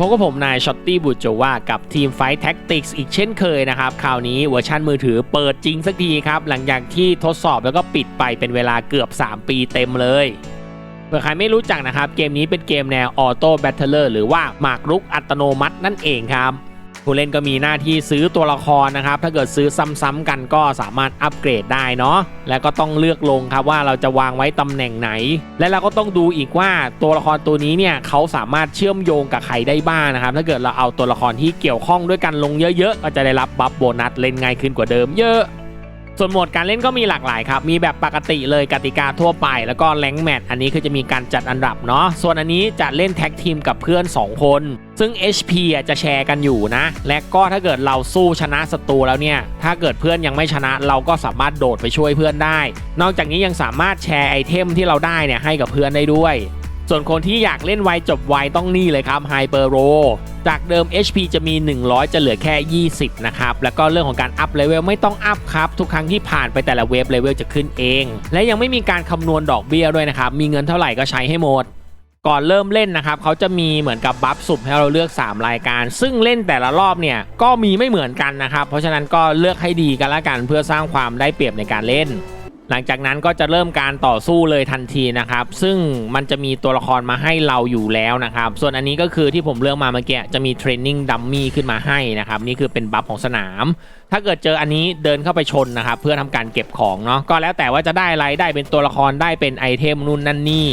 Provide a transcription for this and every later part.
พบกับผมนายช็อตตี้บูโจว่ากับทีมไฟท์แท็กติกส์อีกเช่นเคยนะครับ คราวนี้เวอร์ชันมือถือเปิดจริงสักทีครับ หลังจากที่ทดสอบแล้วก็ปิดไปเป็นเวลาเกือบ 3 ปีเต็มเลยเผื่อใครไม่รู้จักนะครับ เกมนี้เป็นเกมแนวออโต้แบทเทอร์หรือว่าหมากรุกอัตโนมัตินั่นเองครับ ผู้เล่นก็มีหน้าที่ซื้อตัวละครนะครับ ถ้าเกิดซื้อซ้ำๆกันก็สามารถอัปเกรดได้เนาะ แล้วก็ต้องเลือกลงครับว่าเราจะวางไว้ตำแหน่งไหน และเราก็ต้องดูอีกว่าตัวละครตัวนี้เนี่ยเขาสามารถเชื่อมโยงกับใครได้บ้างนะครับ ถ้าเกิดเราเอาตัวละครที่เกี่ยวข้องด้วยกันลงเยอะ ๆ ก็จะได้รับบัฟโบนัสเล่นง่ายขึ้นกว่าเดิมเยอะ ส่วนโหมดการเล่นก็มีหลากหลายครับ มีแบบปกติเลยกติกาทั่วไปแล้วก็แรงแมทอันนี้คือจะมีการจัดอันดับเนาะส่วนอันนี้จะเล่นแท็กทีมกับเพื่อน 2 คน ซึ่ง HP อะจะแชร์กันอยู่นะ และก็ถ้าเกิดเราสู้ชนะศัตรูแล้วเนี่ย ถ้าเกิดเพื่อนยังไม่ชนะเราก็สามารถโดดไปช่วยเพื่อนได้ นอกจากนี้ยังสามารถแชร์ไอเทมที่เราได้เนี่ยให้กับเพื่อนได้ด้วย ส่วนคนที่อยากเล่นไวจบไวต้องนี่เลยครับ Hyper r o จากเดิม HP จะมี 100 จะเหลือแค่ 20 นะครับ แล้วก็เรื่องของการอัพเลเวลไม่ต้องอัพครับ ทุกครั้งที่ผ่านไปแต่ละเวฟเลเวลจะขึ้นเอง และยังไม่มีการคำนวณดอกเบี้ยด้วยนะครับ มีเงินเท่าไหร่ก็ใช้ให้หมดก่อนเริ่มเล่นนะครับเขาจะมีเหมือนกับบัฟสุ่มให้เราเลือก 3 รายการ ซึ่งเล่นแต่ละรอบเนี่ยก็มีไม่เหมือนกันนะครับ เพราะฉะนั้นก็เลือกให้ดีกันละกันเพื่อสร้างความได้เปรียบในการเล่น หลังจากนั้นก็จะเริ่มการต่อสู้เลยทันทีนะครับ ซึ่งมันจะมีตัวละครมาให้เราอยู่แล้วนะครับ ส่วนอันนี้ก็คือที่ผมเลือกมาเมื่อกี้จะมีเทรนนิ่งดัมมี่ขึ้นมาให้นะครับ นี่คือเป็นบัฟของสนาม ถ้าเกิดเจออันนี้เดินเข้าไปชนนะครับ เพื่อทำการเก็บของเนาะก็แล้วแต่ว่าจะได้อะไรได้เป็นตัวละครได้เป็นไอเทมนู่นนั่นนี่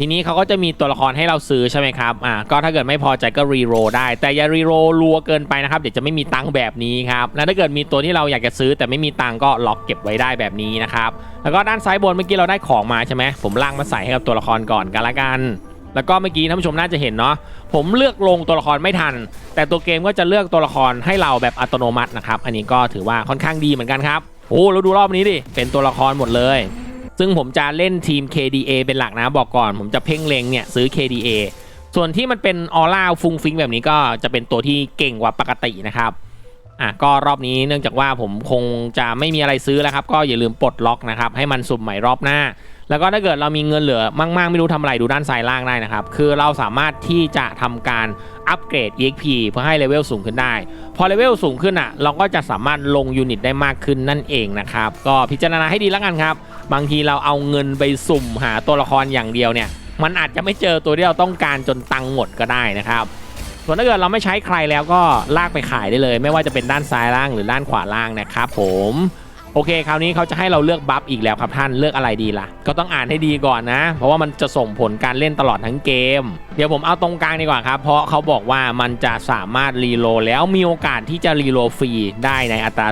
ทีนี้เขาก็จะมีตัวละครให้เราซื้อใช่ไหมครับ อ่า ก็ถ้าเกิดไม่พอใจก็รีโรได้ แต่อย่ารีโรรัวเกินไปนะครับ เดี๋ยวจะไม่มีตังค์แบบนี้ครับ แล้วถ้าเกิดมีตัวที่เราอยากจะซื้อ แต่ไม่มีตังค์ก็ล็อกเก็บไว้ได้แบบนี้นะครับ แล้วก็ด้านซ้ายบนเมื่อกี้เราได้ของมาใช่ไหม ผมล่างมาใส่ให้กับตัวละครก่อนกันละกัน แล้วก็เมื่อกี้ท่านผู้ชมน่าจะเห็นเนาะ ผมเลือกลงตัวละครไม่ทัน แต่ตัวเกมก็จะเลือกตัวละครให้เราแบบอัตโนมัตินะครับ อันนี้ก็ถือว่าค่อนข้างดีเหมือนกันครับ โอ้เราดูรอบนี้ดิ เป็นตัวละครหมดเลย ซึ่งผมจะเล่นทีม KDA เป็นหลักนะบอกก่อน ผมจะเพ่งเล็งเนี่ยซื้อ KDA ส่วนที่มันเป็นออร่าฟุ้งฟิงแบบนี้ก็จะเป็นตัวที่เก่งกว่าปกตินะครับอะก็รอบนี้เนื่องจากว่าผมคงจะไม่มีอะไรซื้อแล้วครับ ก็อย่าลืมปลดล็อกนะครับ ให้มันสุ่มใหม่รอบหน้า แล้วก็ถ้าเกิดเรามีเงินเหลือมากๆ ไม่รู้ทำอะไรดูด้านซ้ายล่างได้นะครับ คือเราสามารถที่จะทำการอัปเกรด EXP เพื่อให้เลเวลสูงขึ้นได้ พอเลเวลสูงขึ้นอะ เราก็จะสามารถลงยูนิตได้มากขึ้นนั่นเองนะครับ ก็พิจารณาให้ดีแล้วกันครับ บางทีเราเอาเงินไปสุ่มหาตัวละครอย่างเดียวเนี่ย มันอาจจะไม่เจอตัวที่เราต้องการจนตังหมดก็ได้นะครับ ส่วนถ้าเกิดเราไม่ใช้ใครแล้วก็ลากไปขายได้เลย ไม่ว่าจะเป็นด้านซ้ายล่างหรือด้านขวาล่างนะครับผมโอเคคราวนี้เขาจะให้เราเลือกบัฟอีกแล้วครับท่านเลือกอะไรดีล่ะ ก็ต้องอ่านให้ดีก่อนนะ เพราะว่ามันจะส่งผลการเล่นตลอดทั้งเกม เดี๋ยวผมเอาตรงกลางดีกว่าครับ เพราะเขาบอกว่ามันจะสามารถรีโลแล้วมีโอกาสที่จะรีโลฟรีได้ในอัตรา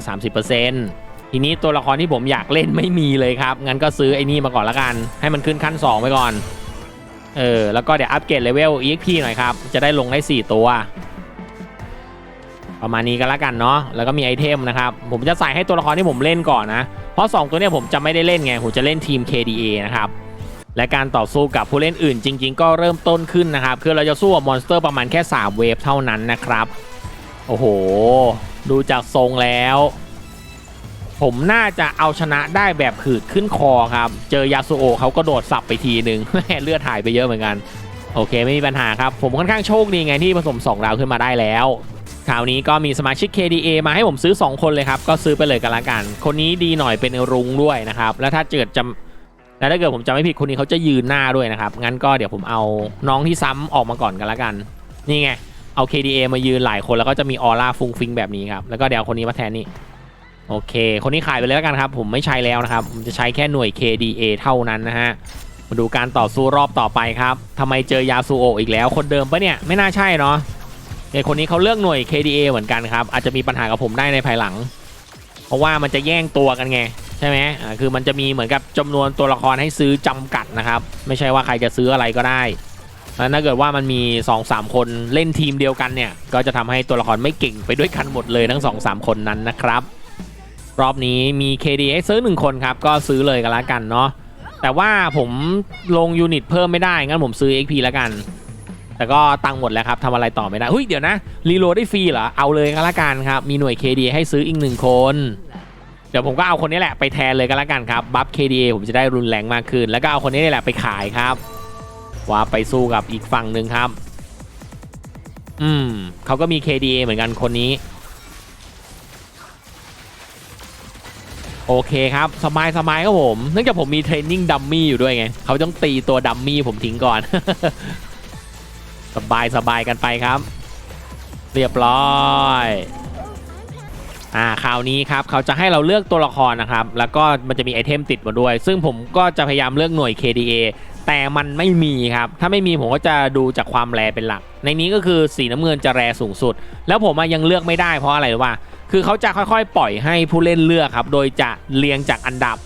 30% ทีนี้ตัวละครที่ผมอยากเล่นไม่มีเลยครับ งั้นก็ซื้อไอ้นี่มาก่อนละกัน ให้มันขึ้นขั้น 2 ไปก่อน เออ แล้วก็เดี๋ยวอัปเกรดเลเวล EXP หน่อยครับ จะได้ลงได้ 4 ตัว ประมาณนี้ก็แล้วกันเนาะ แล้วก็มีไอเทมนะครับ ผมจะใส่ให้ตัวละครที่ผมเล่นก่อนนะ เพราะ 2 ตัวเนี้ยผมจะไม่ได้เล่นไง ผมจะเล่นทีม KDA นะครับ และการต่อสู้กับผู้เล่นอื่นจริง ๆ ก็เริ่มต้นขึ้นนะครับ คือเราจะสู้กับมอนสเตอร์ประมาณแค่ 3 เวฟเท่านั้นนะครับ โอ้โห ดูจากทรงแล้ว ผมน่าจะเอาชนะได้แบบขืดขึ้นคอครับ เจอยาสุโอเขาก็โดดสับไปทีหนึ่งเลือดหายไปเยอะเหมือนกัน โอเคไม่มีปัญหาครับ ผมค่อนข้างโชคดีไงที่ผสม 2 ดาวขึ้นมาได้แล้วคราวนี้ก็มีสมาชิก KDA มาให้ผมซื้อ 2 คนเลยครับ ก็ซื้อไปเลยกันละกัน คนนี้ดีหน่อยเป็นรุ้งด้วยนะครับ แล้วถ้าเกิดจำแล้วถ้าเกิดผมจำไม่ผิดคนนี้เขาจะยืนหน้าด้วยนะครับ งั้นก็เดี๋ยวผมเอาน้องที่ซ้ำออกมาก่อนกันละกัน นี่ไง เอา KDA มายืนหลายคนแล้วก็จะมีออร่าฟุ้งฟิงแบบนี้ครับ แล้วก็เดี๋ยวเอาคนนี้มาแทนนี่ โอเค คนนี้ขายไปเลยแล้วกันครับ ผมไม่ใช้แล้วนะครับ ผมจะใช้แค่หน่วย KDA เท่านั้นนะฮะ มาดูการต่อสู้รอบต่อไปครับทำไมเจอยาซูโออีกแล้ว คนเดิมปะเนี่ย ไม่น่าใช่เนาะไอคนนี้เขาเลือกหน่วย KDA เหมือนกันครับ อาจจะมีปัญหากับผมได้ในภายหลัง เพราะว่ามันจะแย่งตัวกันไงใช่ไหมอ่าคือมันจะมีเหมือนกับจำนวนตัวละครให้ซื้อจำกัดนะครับ ไม่ใช่ว่าใครจะซื้ออะไรก็ได้แล้วถ้าเกิดว่ามันมี 2-3 คนเล่นทีมเดียวกันเนี่ย ก็จะทำให้ตัวละครไม่เก่งไปด้วยกันหมดเลยทั้ง 2-3 คนนั้นนะครับ รอบนี้มี KDA ซื้อหนึ่งคนครับ ก็ซื้อเลยกันละกันเนาะแต่ว่าผมลงยูนิตเพิ่มไม่ได้ งั้นผมซื้อ XP แล้วกัน แต่ก็ตังหมดแล้วครับทำอะไรต่อไม่ได้เฮ้ยเดี๋ยวนะรีโหลดได้ฟรีเหรอ เอาเลยก็แล้วกันครับ มีหน่วย KDA ให้ซื้ออีกหนึ่งคน เดี๋ยวผมก็เอาคนนี้แหละไปแทนเลยก็แล้วกันครับบัฟ KDA ผมจะได้รุนแรงมากขึ้น แล้วก็เอาคนนี้นี่แหละไปขายครับว่าไปสู้กับอีกฝั่งหนึ่งครับ อืมเขาก็มี KDA เหมือนกันคนนี้ โอเคครับสบายสบายครับผมเนื่องจากผมมีเทรนนิ่งดัมมี่อยู่ด้วยไงเขาต้องตีตัวดัมมี่ผมทิ้งก่อน สบายสบายกันไปครับ เรียบร้อยอ่าคราวนี้ครับเขาจะให้เราเลือกตัวละครนะครับ แล้วก็มันจะมีไอเทมติดมาด้วย ซึ่งผมก็จะพยายามเลือกหน่วย KDA แต่มันไม่มีครับ ถ้าไม่มีผมก็จะดูจากความแรเป็นหลัก ในนี้ก็คือสีน้ำเงินจะแรสูงสุด แล้วผมยังเลือกไม่ได้เพราะอะไรรู้ป่ะ คือเขาจะค่อยๆ ปล่อยให้ผู้เล่นเลือกครับ โดยจะเรียงจากอันดับ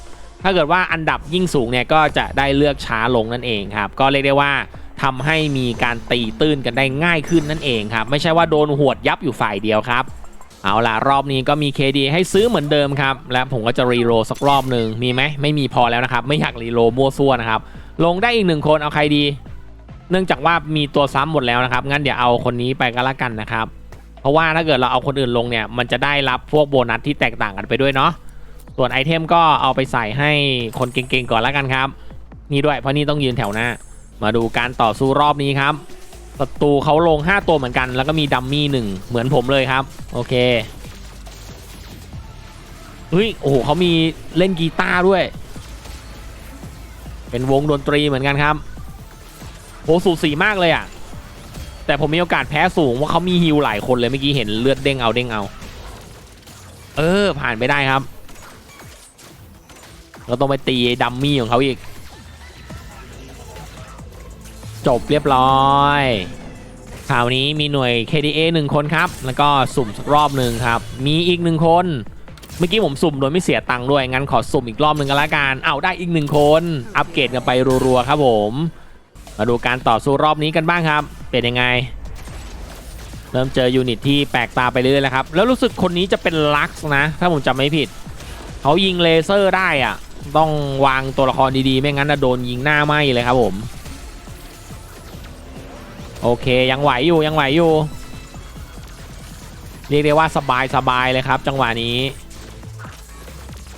ถ้าเกิดว่าอันดับยิ่งสูงเนี่ยก็จะได้เลือกช้าลงนั่นเองครับ ก็เรียกได้ว่าทำให้มีการตีตื้นกันได้ง่ายขึ้นนั่นเองครับ ไม่ใช่ว่าโดนหวดยับอยู่ฝ่ายเดียวครับ เอาล่ะ รอบนี้ก็มี KD ให้ซื้อเหมือนเดิมครับ และผมก็จะรีโรสักรอบหนึ่งมีไหมไม่มีพอแล้วนะครับ ไม่อยากรีโรมั่วซั่วนะครับ ลงได้อีกหนึ่งคนเอาใครดี เนื่องจากว่ามีตัวซ้ำหมดแล้วนะครับ งั้นเดี๋ยวเอาคนนี้ไปก็แล้วกันนะครับ ราะว่าถ้าเกิดเราเอาคนอื่นลงเนี่ย มันจะได้รับพวกโบนัสที่แตกต่างกันไปด้วยเนาะส่วนไอเทมก็เอาไปใส่ให้คนเก่งๆก่อนแล้วกันครับ นี่ด้วยเพราะนี่ต้องยืนแถวหน้า มาดูการต่อสู้รอบนี้ครับศัตรูเขาลง 5 ตัวเหมือนกัน แล้วก็มีดัมมี่หนึ่งเหมือนผมเลยครับ โอเคเฮ้ยโอ้โหเขามีเล่นกีตาร์ด้วย เป็นวงดนตรีเหมือนกันครับโหสูสีมากเลยอะ แต่ผมมีโอกาสแพ้สูงว่าเขามีฮิลหลายคนเลยเมื่อกี้เห็นเลือดเด้งเอาเด้งเอา เออผ่านไปได้ครับเราต้องไปตีดัมมี่ของเขาอีก จบเรียบร้อยคราวนี้มีหน่วย KDA หนึ่งคนครับ แล้วก็สุ่มสักรอบหนึ่งครับ มีอีกหนึ่งคน เมื่อกี้ผมสุ่มโดยไม่เสียตังค์ด้วย งั้นขอสุ่มอีกรอบหนึ่งกันละกัน เอาได้อีกหนึ่งคน อัปเกรดกันไปรัวๆครับผม มาดูการต่อสู้รอบนี้กันบ้างครับ เป็นยังไง เริ่มเจอยูนิตที่แปลกตาไปเรื่อยๆแล้วครับ แล้วรู้สึกคนนี้จะเป็นลักซ์นะ ถ้าผมจำไม่ผิด เขายิงเลเซอร์ได้อะต้องวางตัวละครดีๆ ไม่งั้นจะโดนยิงหน้าไหมเลยครับผม โอเคยังไหวอยู่ยังไหวอยู่ เรียกได้ว่าสบายสบายเลยครับ จังหวะนี้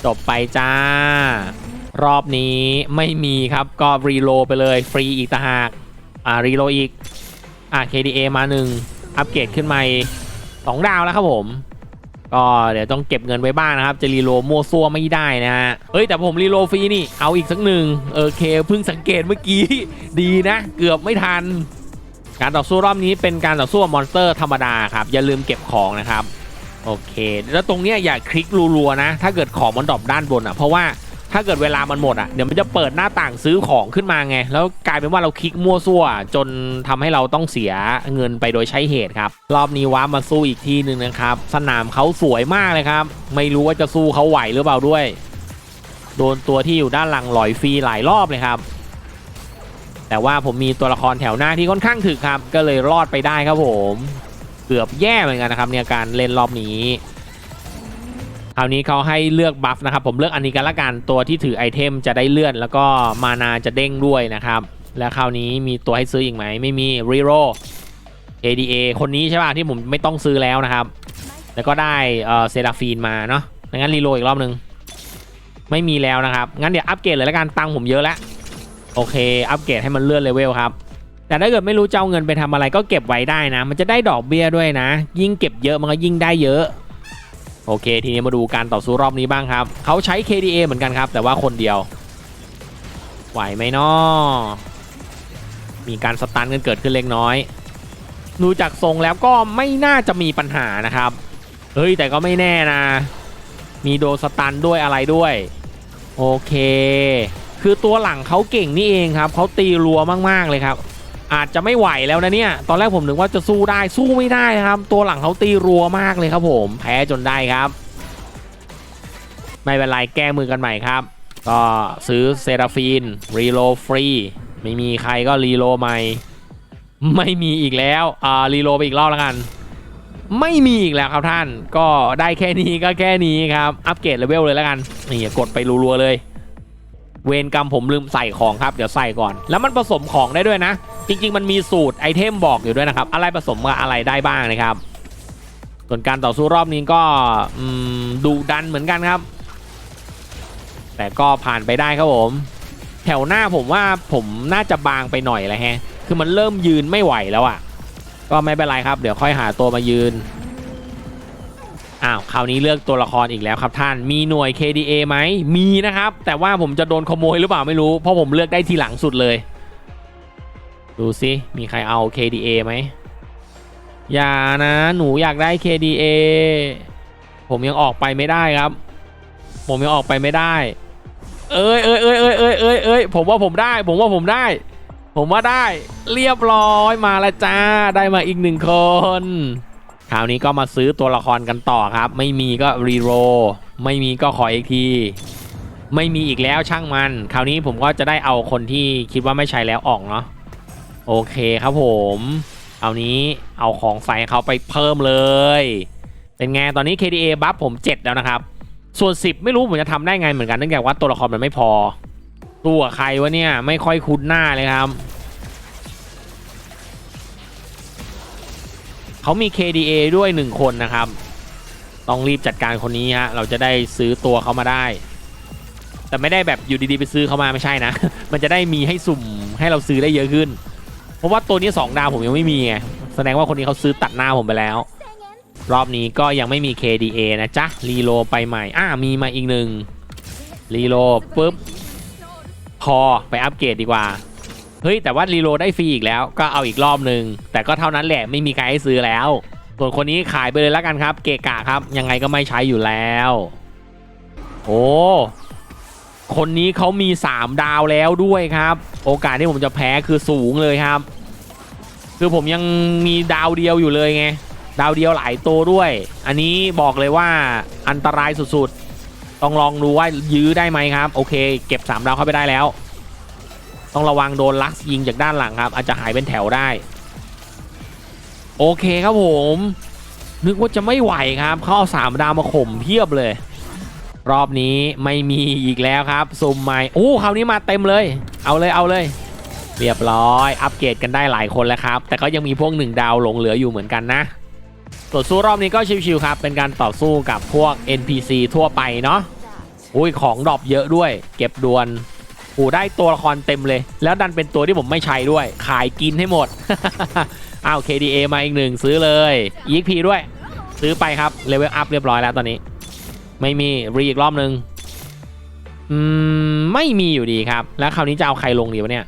จบไปจ้า รอบนี้ไม่มีครับก็รีโลไปเลยฟรีอีกต่างหากอ่ารีโลอีกอ่า KDA มาหนึ่งอัปเกรดขึ้นมาสองดาวแล้วครับผม ก็เดี๋ยวต้องเก็บเงินไว้บ้างนะครับ จะรีโลมั่วซั่วไม่ได้นะฮะเฮ้ยแต่ผมรีโลฟรีนี่เอาอีกสักหนึ่งเออเคเพิ่งสังเกตเมื่อกี้ดีนะ เกือบไม่ทัน การต่อสู้รอบนี้เป็นการต่อสู้มอนสเตอร์ธรรมดาครับ อย่าลืมเก็บของนะครับโอเค แล้วตรงเนี้ยอย่าคลิกรัวๆนะ ถ้าเกิดของมันดรอปด้านบนอะเพราะว่า ถ้าเกิดเวลามันหมดอะเดี๋ยวมันจะเปิดหน้าต่างซื้อของขึ้นมาไง แล้วกลายเป็นว่าเราคลิกมั่วซั่ว จนทำให้เราต้องเสียเงินไปโดยใช้เหตุครับ รอบนี้ว้ามาสู้อีกทีหนึ่งนะครับ สนามเขาสวยมากเลยครับ ไม่รู้ว่าจะสู้เขาไหวหรือเปล่าด้วย โดนตัวที่อยู่ด้านหลังลอยฟรีหลายรอบเลยครับ แต่ว่าผมมีตัวละครแถวหน้าที่ค่อนข้างถึกครับ ก็เลยรอดไปได้ครับผม เกือบแย่เหมือนกันนะครับเนี่ยการเล่นรอบนี้ ราวนี้เขาให้เลือกบัฟนะครับ ผมเลือกอันนี้กันละกันตัวที่ถือไอเทมจะได้เลื่อน แล้วก็มานาจะเด้งด้วยนะครับ และคราวนี้มีตัวให้ซื้ออีกไหมไม่มีรีโร ADA คนนี้ใช่ป่ะที่ผมไม่ต้องซื้อแล้วนะครับ แล้วก็ได้เซราฟีนมาเนาะงั้นรีโรอีกรอบนึง ไม่มีแล้วนะครับ งั้นเดี๋ยวอัปเกรดเลยละกันตังค์ผมเยอะแล้วโอเค อัปเกรดให้มันเลื่อนเลเวลครับแต่ถ้าเกิดไม่รู้จะเอาเงินไปทำอะไรก็เก็บไว้ได้นะ มันจะได้ดอกเบี้ยด้วยนะ ยิ่งเก็บเยอะมันก็ยิ่งได้เยอะ โอเค ทีนี้มาดูการต่อสู้รอบนี้บ้างครับ เขาใช้ KDA เหมือนกันครับ แต่ว่าคนเดียว ไหวไหมนาะมีการสตันกันเกิดขึ้นเล็กน้อย ดูจากทรงแล้วก็ไม่น่าจะมีปัญหานะครับ เฮ้ย แต่ก็ไม่แน่นะ มีโดนสตันด้วยอะไรด้วย โอเค คือตัวหลังเขาเก่งนี่เองครับ เขาตีรัวมากๆเลยครับ อาจจะไม่ไหวแล้วนะเนี่ย ตอนแรกผมนึกว่าจะสู้ได้สู้ไม่ได้ครับ ตัวหลังเขาตีรัวมากเลยครับผม แพ้จนได้ครับ ไม่เป็นไรแก้มือกันใหม่ครับ ก็ซื้อเซราฟีนรีโลฟรีไม่มีใครก็รีโลใหม่ ไม่มีอีกแล้วอ่ารีโลไปอีกรอบแล้วกัน ไม่มีอีกแล้วครับท่าน ก็ได้แค่นี้ก็แค่นี้ครับ อัปเกรดเลเวลเลยแล้วกัน นี่กดไปรัวๆเลย เวรกรรมผมลืมใส่ของครับ เดี๋ยวใส่ก่อน แล้วมันผสมของได้ด้วยนะ จริง ๆ มันมีสูตรไอเทมบอกอยู่ด้วยนะครับ อะไรผสมกับอะไรได้บ้างนะครับ ส่วนการต่อสู้รอบนี้ก็ดูดันเหมือนกันครับ แต่ก็ผ่านไปได้ครับผม แถวหน้าผมว่าผมน่าจะบางไปหน่อยและแฮะ คือมันเริ่มยืนไม่ไหวแล้วอะ่ะ ก็ไม่เป็นไรครับ เดี๋ยวค่อยหาตัวมายืน อ้าวคราวนี้เลือกตัวละครอีกแล้วครับท่านมีหน่วย KDA ไหมมีนะครับ แต่ว่าผมจะโดนขโมยหรือเปล่าไม่รู้เพราะผมเลือกได้ทีหลังสุดเลย ดูสิมีใครเอา KDA ไหมอย่านะหนูอยากได้ KDA ผมยังออกไปไม่ได้ครับ ผมยังออกไปไม่ได้ เอ้ยเอ้ยเอ้ยเอ้ยเอ้ยเอ้ยเอ้ยผมว่าผมได้ ผมว่าผมได้ ผมว่าได้ เรียบร้อยมาแล้วจ้าได้มาอีกหนึ่งคน คราวนี้ก็มาซื้อตัวละครกันต่อครับ ไม่มีก็รีโรไม่มีก็ขออีกทีไม่มีอีกแล้วช่างมัน คราวนี้ผมก็จะได้เอาคนที่คิดว่าไม่ใช่แล้วออกเนาะโอเคครับผม เอานี้เอาของใส่เขาไปเพิ่มเลย เป็นไงตอนนี้ KDA บัฟผม 7 แล้วนะครับ ส่วน 10 ไม่รู้ผมจะทำได้ไงเหมือนกันเนื่องจากว่าตัวละครมันไม่พอ ตัวใครวะเนี่ยไม่ค่อยคุ้นหน้าเลยครับ เขามี KDA ด้วย 1 คนนะครับ ต้องรีบจัดการคนนี้ฮะ เราจะได้ซื้อตัวเขามาได้ แต่ไม่ได้แบบอยู่ดีๆไปซื้อเขามาไม่ใช่นะ มันจะได้มีให้สุ่มให้เราซื้อได้เยอะขึ้น เพราะว่าตัวนี้ 2 ดาวผมยังไม่มีไง แสดงว่าคนนี้เขาซื้อตัดหน้าผมไปแล้ว รอบนี้ก็ยังไม่มี KDA นะจ๊ะ รีโลไปใหม่ อ่ามีมาอีกหนึ่ง รีโลปุ๊บ พอไปอัปเกรดดีกว่า เฮ้ยแต่ว่ารีโลได้ฟรีอีกแล้วก็เอาอีกรอบหนึ่งแต่ก็เท่านั้นแหละไม่มีใครให้ซื้อแล้ว ส่วนคนนี้ขายไปเลยแล้วกันครับ เกะกะครับ ยังไงก็ไม่ใช้อยู่แล้ว โอ้คนนี้เขามี 3 ดาวแล้วด้วยครับ โอกาสที่ผมจะแพ้คือสูงเลยครับ คือผมยังมีดาวเดียวอยู่เลยไงดาวเดียวหลายตัวด้วย อันนี้บอกเลยว่าอันตรายสุดๆ ต้องลองดูว่ายื้อได้ไหมครับ โอเค เก็บ 3 ดาวเข้าไปได้แล้ว ต้องระวังโดนลักยิงจากด้านหลังครับ อาจจะหายเป็นแถวได้ โอเคครับผม นึกว่าจะไม่ไหวครับ เขาเอาสามดาวมาข่มเพียบเลย รอบนี้ไม่มีอีกแล้วครับซุ่มใหม่โอ้คราวนี้มาเต็มเลย เอาเลยเอาเลย เรียบร้อย อัปเกรดกันได้หลายคนแล้วครับ แต่ก็ยังมีพวกหนึ่งดาวหลงเหลืออยู่เหมือนกันนะต่อสู้รอบนี้ก็ชิวๆครับ เป็นการต่อสู้กับพวก NPC ทั่วไปเนาะอุ้ยของดรอปเยอะด้วย เก็บดวน โอ้ได้ตัวละครเต็มเลย แล้วดันเป็นตัวที่ผมไม่ใช้ด้วย ขายกินให้หมด อ้าว KDA มาอีกหนึ่งซื้อเลย EXP ด้วย ซื้อไปครับเลเวลอัพเรียบร้อยแล้วตอนนี้ ไม่มีรีอีกรอบนึง อืม ไม่มีอยู่ดีครับ แล้วคราวนี้จะเอาใครลงดีวะเนี่ย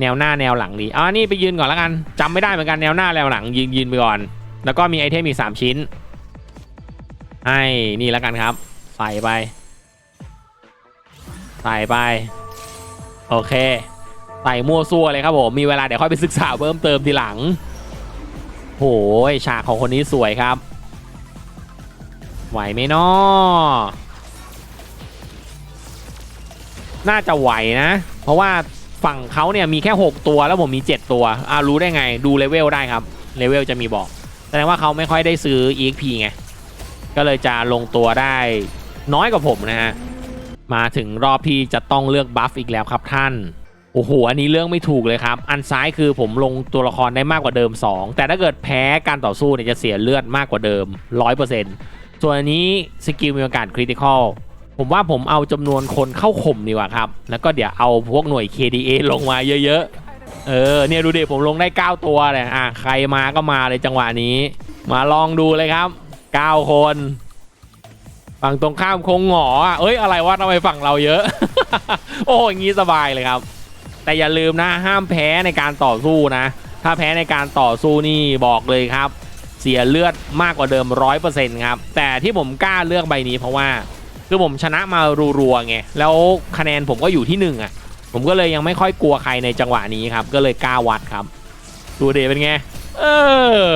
แนวหน้าแนวหลังดีอ่านี่ไปยืนก่อนแล้วกันจำไม่ได้เหมือนกันแนวหน้าแนวหลังยืนยืนไปก่อน แล้วก็มีไอเทมอีก3ชิ้นให้นี่แล้วกันครับ ใส่ไป ใส่ไป โอเค ใส่มั่วซั่วเลยครับผม มีเวลาเดี๋ยวค่อยไปศึกษาเพิ่มเติมทีหลังโหยฉากของคนนี้สวยครับ ไหวไหมนาะน่าจะไหวนะ เพราะว่าฝั่งเขาเนี่ยมีแค่ 6 ตัวแล้วผมมี 7 ตัวอ่ารู้ได้ไงดูเลเวลได้ครับเลเวลจะมีบอกแสดงว่าเขาไม่ค่อยได้ซื้อ EXP ไง ก็เลยจะลงตัวได้น้อยกว่าผมนะฮะ มาถึงรอบที่จะต้องเลือกบัฟอีกแล้วครับท่าน โอ้โห อันนี้เรื่องไม่ถูกเลยครับ อันซ้ายคือผมลงตัวละครได้มากกว่าเดิม 2 แต่ถ้าเกิดแพ้การต่อสู้เนี่ยจะเสียเลือดมากกว่าเดิม 100%ส่วนอันนี้สกิลมีโอกาสคริติคอลผมว่าผมเอาจำนวนคนเข้าข่มดีกว่าครับ แล้วก็เดี๋ยวเอาพวกหน่วย KDA ลงมาเยอะๆ เออ เนี่ยดูดิผมลงได้ 9 ตัวเลยอะ ใครมาก็มาเลยจังหวะนี้ มาลองดูเลยครับ 9 คน ฝั่งตรงข้ามคงหงออะเอ้ยอะไรวะทำไมฝั่งเราเยอะ โอ้อย่างงี้สบายเลยครับ แต่อย่าลืมนะห้ามแพ้ในการต่อสู้นะ ถ้าแพ้ในการต่อสู้นี่บอกเลยครับ เสียเลือดมากกว่าเดิม100%ครับ แต่ที่ผมกล้าเลือกใบนี้เพราะว่าคือผมชนะมารัวๆไงแล้วคะแนนผมก็อยู่ที่หนึ่งอะ ผมก็เลยยังไม่ค่อยกลัวใครในจังหวะนี้ครับ ก็เลยกล้าวัดครับ ดูเดเป็นไง เออ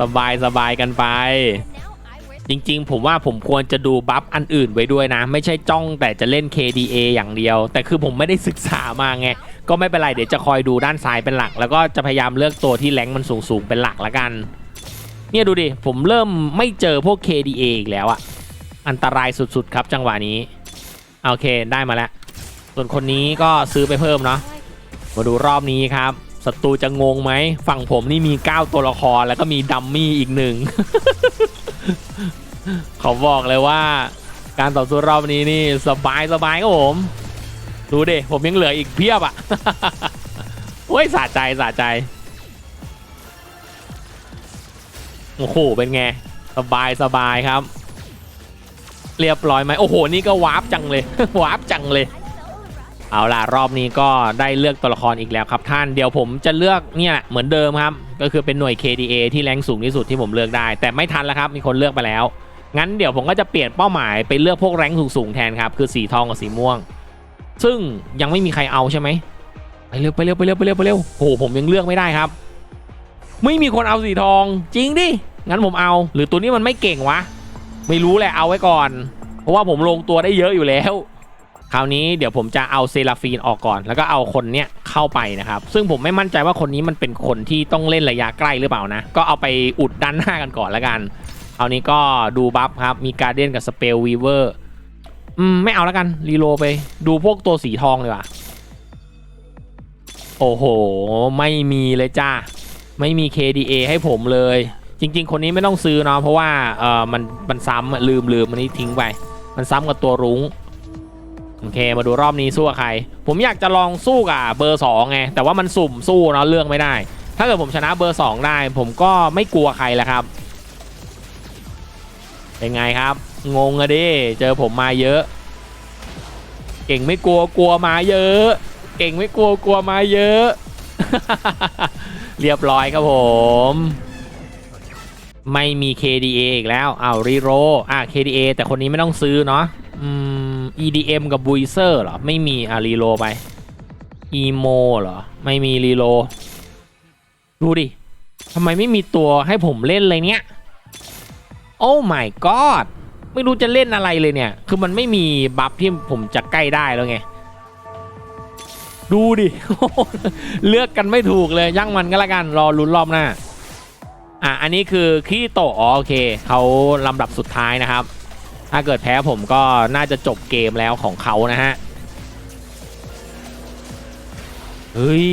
สบายสบายกันไป จริง ๆ ผมว่าผมควรจะดูบัฟอันอื่นไว้ด้วยนะ ไม่ใช่จ้องแต่จะเล่น KDA อย่างเดียว แต่คือผมไม่ได้ศึกษามาไง ก็ไม่เป็นไรเดี๋ยวจะคอยดูด้านซ้ายเป็นหลัก แล้วก็จะพยายามเลือกตัวที่แรงมันสูงๆเป็นหลักละกัน เนี่ยดูดิ ผมเริ่มไม่เจอพวก KDA อีกแล้วอะอันตรายสุดๆครับจังหวะนี้โอเคได้มาแล้ว ส่วนคนนี้ก็ซื้อไปเพิ่มเนาะมาดูรอบนี้ครับ ศัตรูจะงงไหมฝั่งผมนี่มี 9 ตัวละครแล้วก็มีดัมมี่อีกหนึ่งเขาบอกเลยว่า การต่อสู้รอบนี้นี่สบายสบายครับผม ดูดิผมยังเหลืออีกเพียบอะ่ะโอ้ยสะใจสะใจโอ้โหเป็นไงสบายสบายครับ เรียบร้อยไหมโอ้โหนี่ก็วาร์ปจังเลยวาร์ปจังเลย เอาล่ะรอบนี้ก็ได้เลือกตัวละครอีกแล้วครับท่านเดี๋ยวผมจะเลือกเนี่ยเหมือนเดิมครับ ก็คือเป็นหน่วย KDA ที่แรงสูงที่สุดที่ผมเลือกได้ แต่ไม่ทันแล้วครับมีคนเลือกไปแล้ว งั้นเดี๋ยวผมก็จะเปลี่ยนเป้าหมายไปเลือกพวกแรงสูงๆแทนครับคือสีทองกับสีม่วง ซึ่งยังไม่มีใครเอาใช่ไหมไปเร็วไปเร็วไปเร็วไปเร็วไปเร็วโหผมยังเลือกไม่ได้ครับ ไม่มีคนเอาสีทองจริงดิงั้นผมเอา หรือตัวนี้มันไม่เก่งวะไม่รู้แหละเอาไว้ก่อน เพราะว่าผมลงตัวได้เยอะอยู่แล้ว คราวนี้เดี๋ยวผมจะเอาเซราฟีนออกก่อน แล้วก็เอาคนเนี้ยเข้าไปนะครับ ซึ่งผมไม่มั่นใจว่าคนนี้มันเป็นคนที่ต้องเล่นระยะใกล้หรือเปล่านะ ก็เอาไปอุดด้านหน้ากันก่อนแล้วกันคราวนี้ก็ดูบัฟครับ มีการเดียนกับสเปลวีเวอร์อืมไม่เอาแล้วกันรีโลไป ดูพวกตัวสีทองเลยว่ะโอ้โห ไม่มีเลยจ้าไม่มี KDA ให้ผมเลย จริง ๆ คนนี้ไม่ต้องซื้อเนาะเพราะว่าเออมันมันซ้ำลืมลืมมันนี้ทิ้งไป มันซ้ำกับตัวรุ้ง โอเคมาดูรอบนี้สู้กับใคร ผมอยากจะลองสู้กับเบอร์2ไงแต่ว่ามันสุ่มสู้เนาะเลือกไม่ได้ ถ้าเกิดผมชนะเบอร์ 2 ได้ ผมก็ไม่กลัวใครแล้วครับ เป็นไงครับ งงอะดิเจอผมมาเยอะ เก่งไม่กลัวกลัวมาเยอะ เก่งไม่กลัวกลัวมาเยอะ เรียบร้อยครับผม ไม่มี KDA อีกแล้วอ้าวรีโรอะ KDA แต่คนนี้ไม่ต้องซื้อเนาะอืม EDM กับบุยเซอร์เหรอ ไม่มีอะรีโรไป EMO เหรอ ไม่มีรีโรดูดิทำไมไม่มีตัวให้ผมเล่นเลยเนี่ยโอ้ my god ไม่รู้จะเล่นอะไรเลยเนี่ย คือมันไม่มีบัฟที่ผมจะใกล้ได้แล้วไง ดูดิ เลือกกันไม่ถูกเลยยั่งมันก็แล้วกัน รอลุ้นรอบหน้า อะ อันนี้คือคีโตอ๋อโอเค เขาลำดับสุดท้ายนะครับ ถ้าเกิดแพ้ผมก็น่าจะจบเกมแล้วของเขานะฮะ เฮ้ย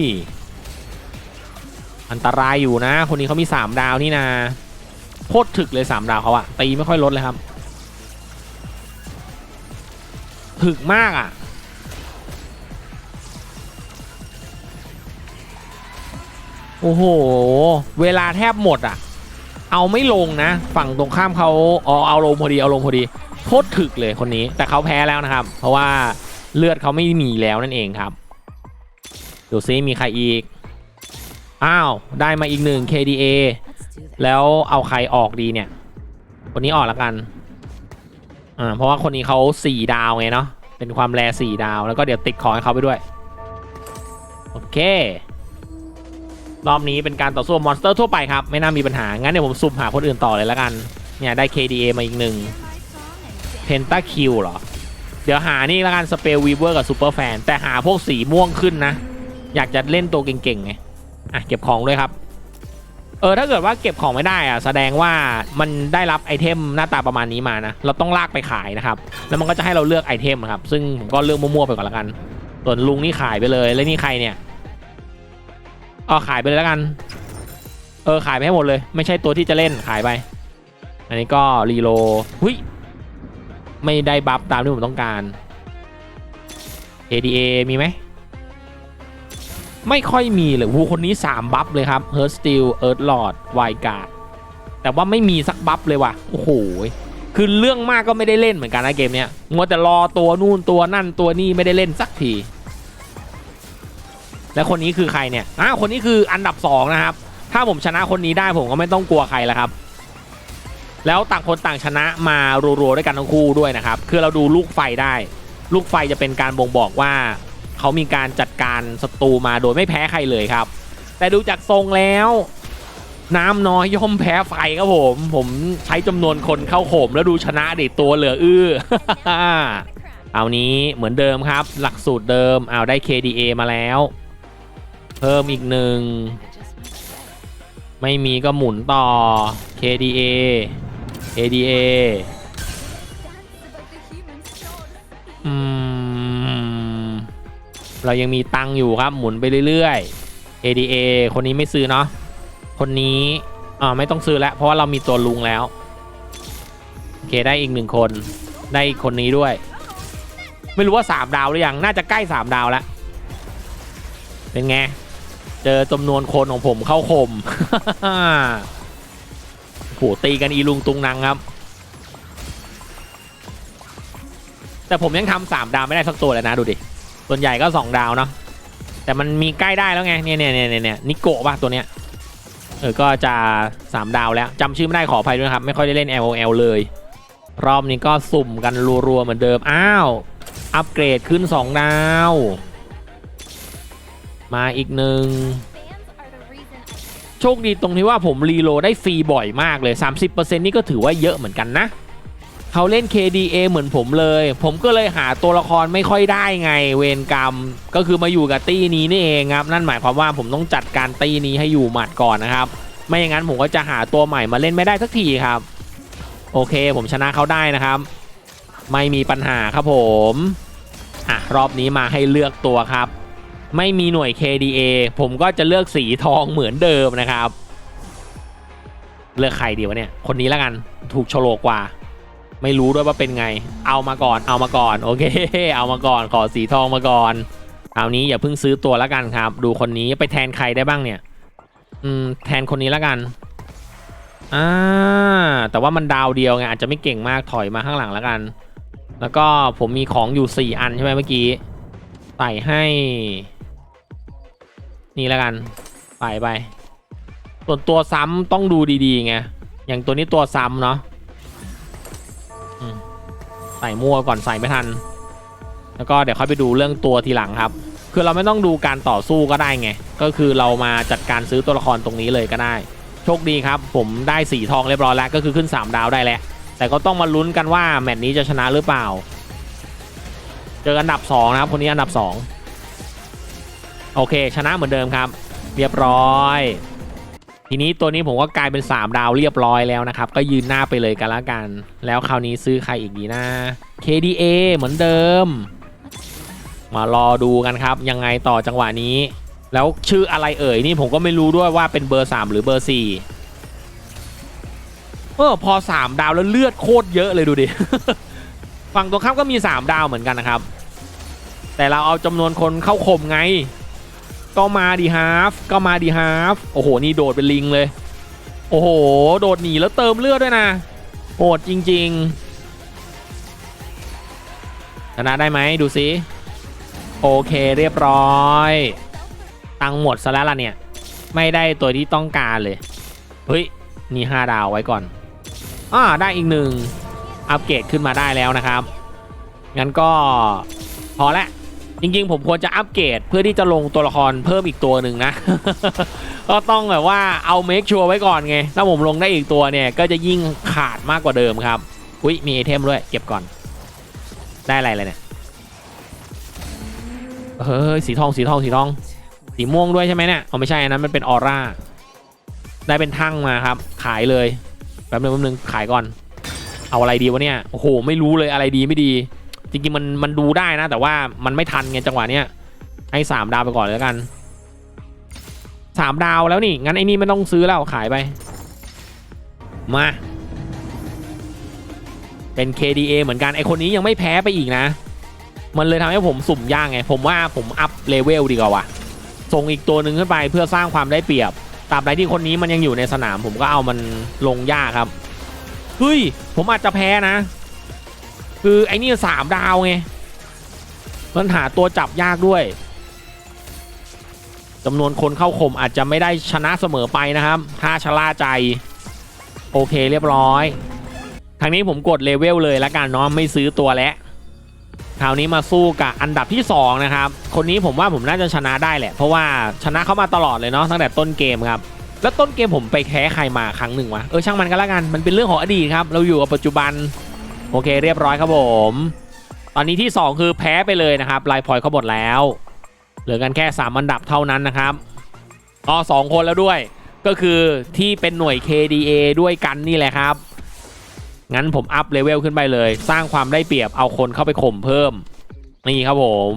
อันตรายอยู่นะ คนนี้เขามี 3 ดาวนี่นะโคตรถึกเลย 3 ดาวเขาอะตีไม่ค่อยลดเลยครับ ถึกมากอะโอ้โห เวลาแทบหมดอะเอาไม่ลงนะ ฝั่งตรงข้ามเขาอ๋อเอาลงพอดีเอาลงพอดี โคตรถึกเลยคนนี้ แต่เขาแพ้แล้วนะครับ เพราะว่าเลือดเขาไม่มีแล้วนั่นเองครับ ดูซิมีใครอีก อ้าว ได้มาอีกหนึ่ง KDA แล้วเอาใครออกดีเนี่ย คนนี้ออกแล้วกัน อ่า เพราะว่าคนนี้เขาสี่ดาวไงเนาะ เป็นความแรสี่ดาว แล้วก็เดี๋ยวติดของให้เขาไปด้วย โอเค รอบนี้เป็นการต่อสู้มอนสเตอร์ทั่วไปครับ ไม่น่ามีปัญหา งั้นเดี๋ยวผมสุ่มหาคนอื่นต่อเลยแล้วกัน เนี่ยได้ KDA มาอีกหนึ่ง เพนตาคิวเหรอ เดี๋ยวหานี่ล้วกันสเปลวีเวอร์กับซูเปอร์แฟน แต่หาพวกสีม่วงขึ้นนะ อยากจะเล่นตัวเก่งๆไง อะ เก็บของด้วยครับ เออ ถ้าเกิดว่าเก็บของไม่ได้อะ แสดงว่ามันได้รับไอเทมหน้าตาประมาณนี้มานะ เราต้องลากไปขายนะครับ แล้วมันก็จะให้เราเลือกไอเทมครับ ซึ่งผมก็เลือกมั่วๆไปก่อนละกัน ส่วนลุงนี่ขายไปเลย แล้วนี่ใครเนี่ยอ๋อขายไปเลยแล้วกัน เออขายไปให้หมดเลย ไม่ใช่ตัวที่จะเล่นขายไป อันนี้ก็รีโลหุย ไม่ได้บัฟตามที่ผมต้องการ ADA มีไหม ไม่ค่อยมีเลยวูคนนี้ 3 บัฟเลยครับ h e r s t e e l Earth Lord w i g a r d แต่ว่าไม่มีสักบัฟเลยว่ะ โอ้โห คือเรื่องมากก็ไม่ได้เล่นเหมือนกันนะเกมเนี้ยมัวแต่รอตัวนู่นตัวนั่นตัวนี่ไม่ได้เล่นสักที แล้วคนนี้คือใครเนี่ย อ้าว คนนี้คืออันดับ 2 นะครับ ถ้าผมชนะคนนี้ได้ผมก็ไม่ต้องกลัวใครแล้วครับ แล้วต่างคนต่างชนะมารัวๆด้วยกันทั้งคู่ด้วยนะครับ คือเราดูลูกไฟได้ ลูกไฟจะเป็นการบ่งบอกว่า เขามีการจัดการศัตรูมาโดยไม่แพ้ใครเลยครับ แต่ดูจากทรงแล้ว น้ำน้อยย่อมแพ้ไฟครับผม ผมใช้จำนวนคนเข้าโขมแล้วดูชนะดิตัวเหลืออื้อ เอานี้เหมือนเดิมครับ หลักสูตรเดิมเอาได้ KDA มาแล้ว เพิ่มอีกหนึ่งไม่มีก็หมุนต่อ KDA KDA อืม เรายังมีตังอยู่ครับหมุนไปเรื่อยๆ ADA คนนี้ไม่ซื้อเนาะ คนนี้อ่าไม่ต้องซื้อแล้ว เพราะว่าเรามีตัวลุงแล้ว โอเคได้อีกหนึ่งคน ได้อีกคนนี้ด้วย ไม่รู้ว่า3ดาวหรือยัง น่าจะใกล้3ดาวแล้ว เป็นไง เจอจำนวนคนของผมเข้าคม โหตีกันอีลุงตุงนางครับ แต่ผมยังทำสามดาวไม่ได้สักตัวเลยนะดูดิ ส่วนใหญ่ก็สองดาวเนาะแต่มันมีใกล้ได้แล้วไงเนี่ยเนี่ยเนี่ยเนี่ยนิโกะป่ะตัวเนี้ยเออก็จะสามดาวแล้วจำชื่อไม่ได้ขออภัยด้วยครับ ไม่ค่อยได้เล่น LOL เลย รอบนี้ก็สุ่มกันรัวๆเหมือนเดิมอ้าวอัปเกรดขึ้น2ดาว มาอีกหนึ่ง โชคดีตรงที่ว่าผมรีโหลดได้ฟรีบ่อยมากเลย 30%นี่ก็ถือว่าเยอะเหมือนกันนะเขาเล่น KDA เหมือนผมเลย ผมก็เลยหาตัวละครไม่ค่อยได้ไงเวรกรรม ก็คือมาอยู่กับตี้นี้นี่เองครับ นั่นหมายความว่าผมต้องจัดการตี้นี้ให้อยู่หมัดก่อนนะครับ ไม่อย่างนั้นผมก็จะหาตัวใหม่มาเล่นไม่ได้สักทีครับ โอเค ผมชนะเขาได้นะครับ ไม่มีปัญหาครับผมอะรอบนี้มาให้เลือกตัวครับ ไม่มีหน่วย KDA ผมก็จะเลือกสีทองเหมือนเดิมนะครับ เลือกใครดีวะเนี่ย คนนี้แล้วกันถูกโฉลกกว่า ไม่รู้ด้วยว่าเป็นไง เอามาก่อนเอามาก่อน โอเค เอามาก่อนขอสีทองมาก่อนครานี้อย่าเพิ่งซื้อตัวแล้วกันครับ ดูคนนี้ไปแทนใครได้บ้างเนี่ย อืมแทนคนนี้แล้วกันอ่าแต่ว่ามันดาวเดียวไงอาจจะไม่เก่งมากถอยมาข้างหลังแล้วกัน แล้วก็ผมมีของอยู่ 4 อันใช่ไหมเมื่อกี้ใส่ให้ นี่แล้วกันใส่ไปส่วนตัวซ้ำต้องดูดีๆไงอย่างตัวนี้ตัวซ้ำเนาะใส่มั่วก่อนใส่ไม่ทัน แล้วก็เดี๋ยวค่อยไปดูเรื่องตัวทีหลังครับ คือเราไม่ต้องดูการต่อสู้ก็ได้ไง ก็คือเรามาจัดการซื้อตัวละครตรงนี้เลยก็ได้ โชคดีครับ ผมได้สีทองเรียบร้อยแล้วก็คือขึ้น 3 ดาวได้แล้ว แต่ก็ต้องมาลุ้นกันว่าแมตช์นี้จะชนะหรือเปล่า เจออันดับ 2 นะครับ คนนี้อันดับ 2 โอเค ชนะเหมือนเดิมครับ เรียบร้อย ทีนี้ตัวนี้ผมก็กลายเป็น 3 ดาวเรียบร้อยแล้วนะครับ ก็ยืนหน้าไปเลยกันละกัน แล้วคราวนี้ซื้อใครอีกดีนะ KDA เหมือนเดิม มารอดูกันครับ ยังไงต่อจังหวะนี้ แล้วชื่ออะไรเอ่ยนี่ผมก็ไม่รู้ด้วยว่าเป็นเบอร์ 3 หรือเบอร์ 4 เออพอ 3 ดาวแล้วเลือดโคตรเยอะเลยดูดิฝั่งตัวข้ามก็มี 3 ดาวเหมือนกันนะครับ แต่เราเอาจำนวนคนเข้าข่มไง ก็มาดีฮาฟก็มาดีฮาฟโอ้โห นี่โดดเป็นลิงเลย โอ้โห โดดหนีแล้วเติมเลือดด้วยนะโหดจริง ๆ ชนะได้ไหมดูสิ โอเคเรียบร้อย ตังหมดซะแล้วล่ะเนี่ย ไม่ได้ตัวที่ต้องการเลย เฮ้ย นี่ 5 ดาวไว้ก่อนอ่าได้อีกหนึ่งอัปเกรดขึ้นมาได้แล้วนะครับ งั้นก็พอละ จริงๆ ผมควรจะอัปเกรดเพื่อที่จะลงตัวละครเพิ่มอีกตัวหนึ่งนะ ก็ต้องแบบว่าเอาเมคชัวร์ไว้ก่อนไง ถ้าผมลงได้อีกตัวเนี่ย ก็จะยิ่งขาดมากกว่าเดิมครับ อุ้ยมีไอเทมด้วย เก็บก่อน ได้อะไรเลยเนี่ย เฮ้ยสีทองสีทองสีทอง สีม่วงด้วยใช่ไหมเนี่ยเอาไม่ใช่นนั้นมันเป็นออร่า ได้เป็นทั้งมาครับ ขายเลยแป๊บนึงแป๊บนึงขายก่อน เอาอะไรดีวะเนี่ย โอ้โห ไม่รู้เลยอะไรดีไม่ดี จริงๆมันมันดูได้นะ แต่ว่ามันไม่ทันไงจังหวะเนี้ยให้สามดาวไปก่อนเลยแล้วกันสามดาวแล้วนี่ งั้นไอ้นี่ไม่ต้องซื้อแล้วขายไป มา เป็น KDA เหมือนกันไอคนนี้ยังไม่แพ้ไปอีกนะ มันเลยทำให้ผมสุ่มยากไง ผมว่าผมอัพเลเวลดีกว่าวะส่งอีกตัวหนึ่งขึ้นไปเพื่อสร้างความได้เปรียบตราบใดที่คนนี้มันยังอยู่ในสนาม ผมก็เอามันลงยากครับ เฮ้ย ผมอาจจะแพ้นะ คือไอ้นี่สามดาวไง มันหาตัวจับยากด้วยจำนวนคนเข้าข่มอาจจะไม่ได้ชนะเสมอไปนะครับ ถ้าชะล่าใจ โอเคเรียบร้อย ทางนี้ผมกดเลเวลเลยแล้วกันเนาะไม่ซื้อตัวแล้วคราวนี้มาสู้กับอันดับที่ 2 นะครับ คนนี้ผมว่าผมน่าจะชนะได้แหละ เพราะว่าชนะเขามาตลอดเลยเนาะตั้งแต่ต้นเกมครับ แล้วต้นเกมผมไปแพ้ใครมาครั้งหนึ่งวะเออช่างมันก็แล้วกันมันเป็นเรื่องของอดีตครับ เราอยู่กับปัจจุบัน โอเคเรียบร้อยครับผม ตอนนี้ที่ 2 คือแพ้ไปเลยนะครับลายพอยเขาหมดแล้ว เหลือกันแค่ 3 อันดับเท่านั้นนะครับอ๋อสองคนแล้วด้วย ก็คือที่เป็นหน่วย KDA ด้วยกันนี่แหละครับ งั้นผมอัพเลเวลขึ้นไปเลย สร้างความได้เปรียบเอาคนเข้าไปข่มเพิ่ม นี่ครับผม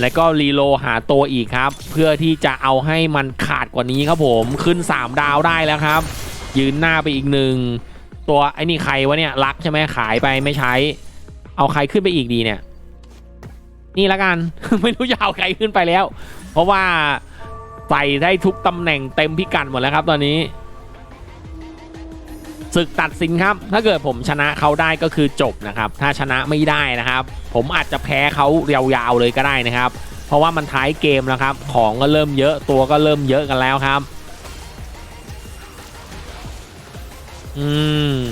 แล้วก็รีโลหาตัวอีกครับ เพื่อที่จะเอาให้มันขาดกว่านี้ครับผม ขึ้น 3 ดาวได้แล้วครับ ยืนหน้าไปอีกหนึ่ง ตัวไอ้นี่ใครวะเนี่ยรักใช่ไหมขายไปไม่ใช้ เอาใครขึ้นไปอีกดีเนี่ย นี่ละกัน ไม่รู้จะเอาใครขึ้นไปแล้ว เพราะว่าใส่ได้ทุกตำแหน่งเต็มพิกัดหมดแล้วครับ ตอนนี้ศึกตัดสินครับ ถ้าเกิดผมชนะเขาได้ก็คือจบนะครับ ถ้าชนะไม่ได้นะครับ ผมอาจจะแพ้เขายาวๆเลยก็ได้นะครับ เพราะว่ามันท้ายเกมแล้วครับ ของก็เริ่มเยอะตัวก็เริ่มเยอะกันแล้วครับ อืม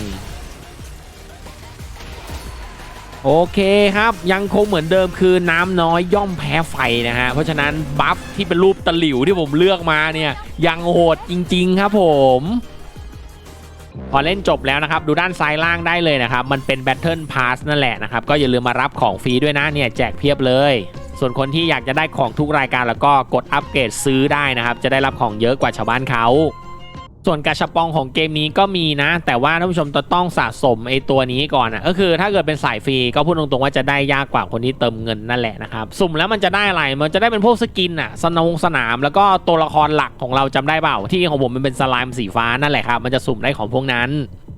โอเคครับยังคงเหมือนเดิมคือน้ำน้อยย่อมแพ้ไฟนะฮะ เพราะฉะนั้นบัฟที่เป็นรูปตะหลิวที่ผมเลือกมาเนี่ย ยังโหดจริง ๆ ครับผมพอเล่นจบแล้วนะครับ ดูด้านซ้ายล่างได้เลยนะครับ มันเป็น Battle Pass นั่นแหละนะครับ ก็อย่าลืมมารับของฟรีด้วยนะเนี่ยแจกเพียบเลย ส่วนคนที่อยากจะได้ของทุกรายการแล้วก็กดอัปเกรดซื้อได้นะครับ จะได้รับของเยอะกว่าชาวบ้านเขา ส่วนกาชาปองของเกมนี้ก็มีนะ แต่ว่าท่านผู้ชมจะต้องสะสมไอตัวนี้ก่อนนะก็คือถ้าเกิดเป็นสายฟรีก็พูดตรงๆว่าจะได้ยากกว่าคนที่เติมเงินนั่นแหละนะครับสุ่มแล้วมันจะได้อะไรมันจะได้เป็นพวกสกินอะสนงสนาม แล้วก็ตัวละครหลักของเราจำได้เปล่าที่ของผมมันเป็นสไลม์สีฟ้านั่นแหละครับมันจะสุ่มได้ของพวกนั้น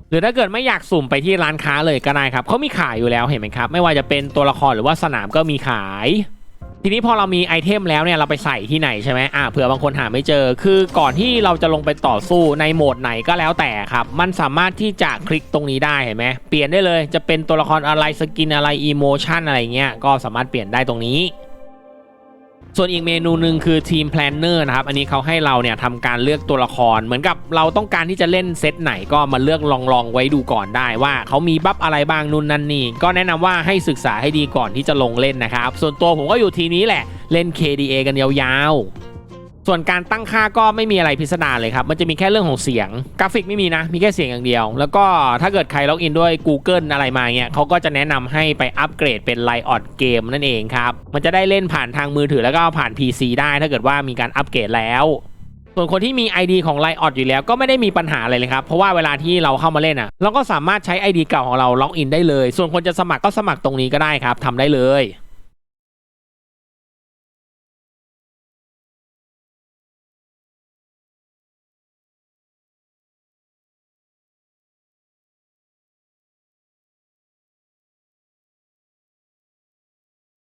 หรือถ้าเกิดไม่อยากสุ่มไปที่ร้านค้าเลยก็ได้ครับเขามีขายอยู่แล้วเห็นไหมครับ ไม่ว่าจะเป็นตัวละครหรือว่าสนามก็มีขาย ทีนี้พอเรามีไอเทมแล้วเนี่ยเราไปใส่ที่ไหนใช่ไหมอ่าเผื่อบางคนหาไม่เจอ คือก่อนที่เราจะลงไปต่อสู้ในโหมดไหนก็แล้วแต่ครับ มันสามารถที่จะคลิกตรงนี้ได้เห็นไหมเปลี่ยนได้เลยจะเป็นตัวละครอะไรสกินอะไรอีโมชันอะไรเงี้ยก็สามารถเปลี่ยนได้ตรงนี้ ส่วนอีกเมนูหนึ่งคือทีมแพลนเนอร์นะครับ อันนี้เขาให้เราเนี่ยทำการเลือกตัวละคร เหมือนกับเราต้องการที่จะเล่นเซตไหนก็มาเลือกลองลองไว้ดูก่อนได้ว่าเขามีบัฟอะไรบ้างนู่นนั่นนี่ ก็แนะนำว่าให้ศึกษาให้ดีก่อนที่จะลงเล่นนะครับ ส่วนตัวผมก็อยู่ทีนี้แหละ เล่น KDA กันยาวๆ ส่วนการตั้งค่าก็ไม่มีอะไรพิสดารเลยครับ มันจะมีแค่เรื่องของเสียง กราฟิกไม่มีนะ มีแค่เสียงอย่างเดียว แล้วก็ถ้าเกิดใครล็อกอินด้วย Google อะไรมาเนี่ยเขาก็จะแนะนำให้ไปอัปเกรดเป็น l i ออดเกมนั่นเองครับ มันจะได้เล่นผ่านทางมือถือแล้วก็ผ่าน PC ได้ถ้าเกิดว่ามีการอัปเกรดแล้วส่วนคนที่มี ID ของ l i ออดอยู่แล้วก็ไม่ได้มีปัญหาอะไรเลยครับ เพราะว่าเวลาที่เราเข้ามาเล่นอะ เราก็สามารถใช้ ID เก่าของเราล็อกอินได้เลย ส่วนคนจะสมัครก็สมัครตรงนี้ก็ได้ครับทำได้เลย